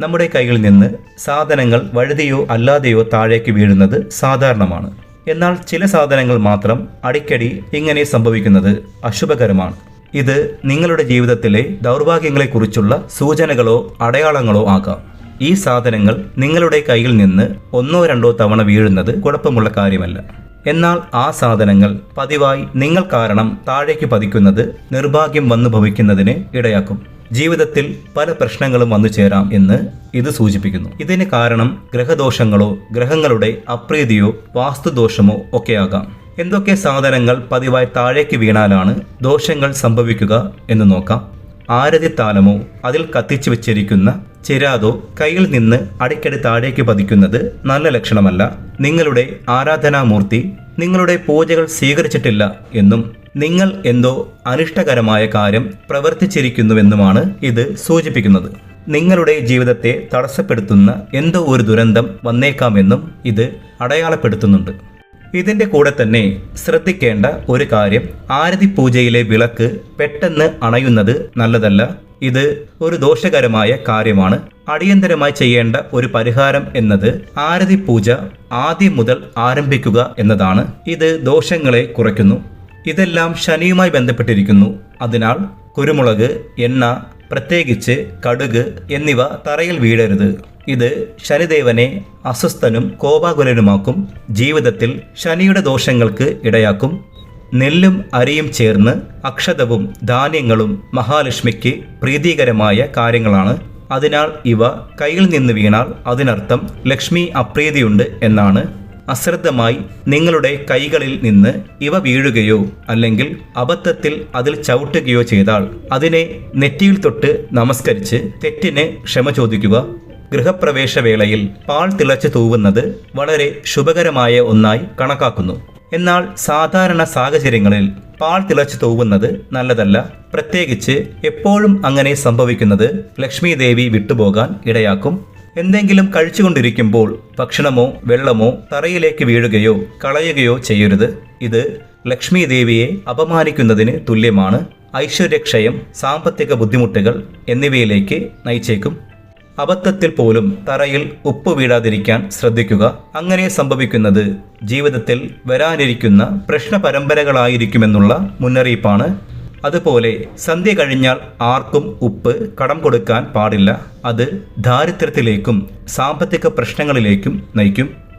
നമ്മുടെ കൈകളിൽ നിന്ന് സാധനങ്ങൾ വഴുതിയോ അല്ലാതെയോ താഴേക്ക് വീഴുന്നത് സാധാരണമാണ്. എന്നാൽ ചില സാധനങ്ങൾ മാത്രം അടിക്കടി ഇങ്ങനെ സംഭവിക്കുന്നത് അശുഭകരമാണ്. ഇത് നിങ്ങളുടെ ജീവിതത്തിലെ ദൗർഭാഗ്യങ്ങളെക്കുറിച്ചുള്ള സൂചനകളോ അടയാളങ്ങളോ ആകാം. ഈ സാധനങ്ങൾ നിങ്ങളുടെ കയ്യിൽ നിന്ന് ഒന്നോ രണ്ടോ തവണ വീഴുന്നത് കുഴപ്പമുള്ള കാര്യമല്ല. എന്നാൽ ആ സാധനങ്ങൾ പതിവായി നിങ്ങൾ കാരണം താഴേക്ക് പതിക്കുന്നത് നിർഭാഗ്യം വന്നു ഭവിക്കുന്നതിന് ഇടയാക്കും. ജീവിതത്തിൽ പല പ്രശ്നങ്ങളും വന്നു ചേരാം എന്ന് ഇത് സൂചിപ്പിക്കുന്നു. ഇതിന് കാരണം ഗ്രഹദോഷങ്ങളോ ഗ്രഹങ്ങളുടെ അപ്രീതിയോ വാസ്തുദോഷമോ ഒക്കെയാകാം. എന്തൊക്കെ സാധനങ്ങൾ പതിവായി താഴേക്ക് വീണാലാണ് ദോഷങ്ങൾ സംഭവിക്കുക എന്ന് നോക്കാം. ആരതിത്താലമോ അതിൽ കത്തിച്ചു വെച്ചിരിക്കുന്ന ചിരാതോ കയ്യിൽ നിന്ന് അടിക്കടി താഴേക്ക് പതിക്കുന്നത് നല്ല ലക്ഷണമല്ല. നിങ്ങളുടെ ആരാധനാമൂർത്തി നിങ്ങളുടെ പൂജകൾ സ്വീകരിച്ചിട്ടില്ല എന്നും നിങ്ങൾ എന്തോ അനിഷ്ടകരമായ കാര്യം പ്രവർത്തിച്ചിരിക്കുന്നുവെന്നുമാണ് ഇത് സൂചിപ്പിക്കുന്നത്. നിങ്ങളുടെ ജീവിതത്തെ തടസ്സപ്പെടുത്തുന്ന എന്തോ ഒരു ദുരന്തം വന്നേക്കാമെന്നും ഇത് അടയാളപ്പെടുത്തുന്നുണ്ട്. ഇതിന്റെ കൂടെ തന്നെ ശ്രദ്ധിക്കേണ്ട ഒരു കാര്യം ആരതി പൂജയിലെ വിളക്ക് പെട്ടെന്ന് അണയുന്നത് നല്ലതല്ല. ഇത് ഒരു ദോഷകരമായ കാര്യമാണ്. അടിയന്തരമായി ചെയ്യേണ്ട ഒരു പരിഹാരം എന്നത് ആരതി പൂജ ആദ്യം മുതൽ ആരംഭിക്കുക എന്നതാണ്. ഇത് ദോഷങ്ങളെ കുറയ്ക്കുന്നു. ഇതെല്ലാം ശനിയുമായി ബന്ധപ്പെട്ടിരിക്കുന്നു. അതിനാൽ കുരുമുളക് എണ്ണ പ്രത്യേകിച്ച് കടുക് എന്നിവ തറയിൽ വീഴരുത്. ഇത് ശനിദേവനെ അസ്വസ്ഥനും കോപാകുലനുമാക്കും. ജീവിതത്തിൽ ശനിയുടെ ദോഷങ്ങൾക്ക് ഇടയാക്കും. നെല്ലും അരിയും ചേർന്ന് അക്ഷതവും ധാന്യങ്ങളും മഹാലക്ഷ്മിക്ക് പ്രീതികരമായ കാര്യങ്ങളാണ്. അതിനാൽ ഇവ കയ്യിൽ നിന്ന് വീണാൽ അതിനർത്ഥം ലക്ഷ്മി അപ്രീതിയുണ്ട് എന്നാണ്. അശ്രദ്ധമായി നിങ്ങളുടെ കൈകളിൽ നിന്ന് ഇവ വീഴുകയോ അല്ലെങ്കിൽ അബദ്ധത്തിൽ അതിൽ ചവിട്ടുകയോ ചെയ്താൽ അതിനെ നെറ്റിയിൽ തൊട്ട് നമസ്കരിച്ച് തെറ്റിന് ക്ഷമ ചോദിക്കുക. ഗൃഹപ്രവേശ വേളയിൽ പാൽ തിളച്ച് തൂവുന്നത് വളരെ ശുഭകരമായ ഒന്നായി കണക്കാക്കുന്നു. എന്നാൽ സാധാരണ സാഹചര്യങ്ങളിൽ പാൽ തിളച്ച് തൂവുന്നത് നല്ലതല്ല. പ്രത്യേകിച്ച് എപ്പോഴും അങ്ങനെ സംഭവിക്കുന്നത് ലക്ഷ്മി ദേവി വിട്ടുപോകാൻ ഇടയാക്കും. എന്തെങ്കിലും കഴിച്ചുകൊണ്ടിരിക്കുമ്പോൾ ഭക്ഷണമോ വെള്ളമോ തറയിലേക്ക് വീഴുകയോ കളയുകയോ ചെയ്യരുത്. ഇത് ലക്ഷ്മി ദേവിയെ അപമാനിക്കുന്നതിന് തുല്യമാണ്. ഐശ്വര്യക്ഷയം സാമ്പത്തിക ബുദ്ധിമുട്ടുകൾ എന്നിവയിലേക്ക് നയിച്ചേക്കും. അബദ്ധത്തിൽ പോലും തറയിൽ ഉപ്പ് വീഴാതിരിക്കാൻ ശ്രദ്ധിക്കുക. അങ്ങനെ സംഭവിക്കുന്നത് ജീവിതത്തിൽ വരാനിരിക്കുന്ന പ്രശ്ന പരമ്പരകളായിരിക്കുമെന്നുള്ള മുന്നറിയിപ്പാണ്. അതുപോലെ സന്ധ്യ കഴിഞ്ഞാൽ ആർക്കും ഉപ്പ് കടം കൊടുക്കാൻ പാടില്ല. അത് ദാരിദ്ര്യത്തിലേക്കും സാമ്പത്തിക പ്രശ്നങ്ങളിലേക്കും നയിക്കും.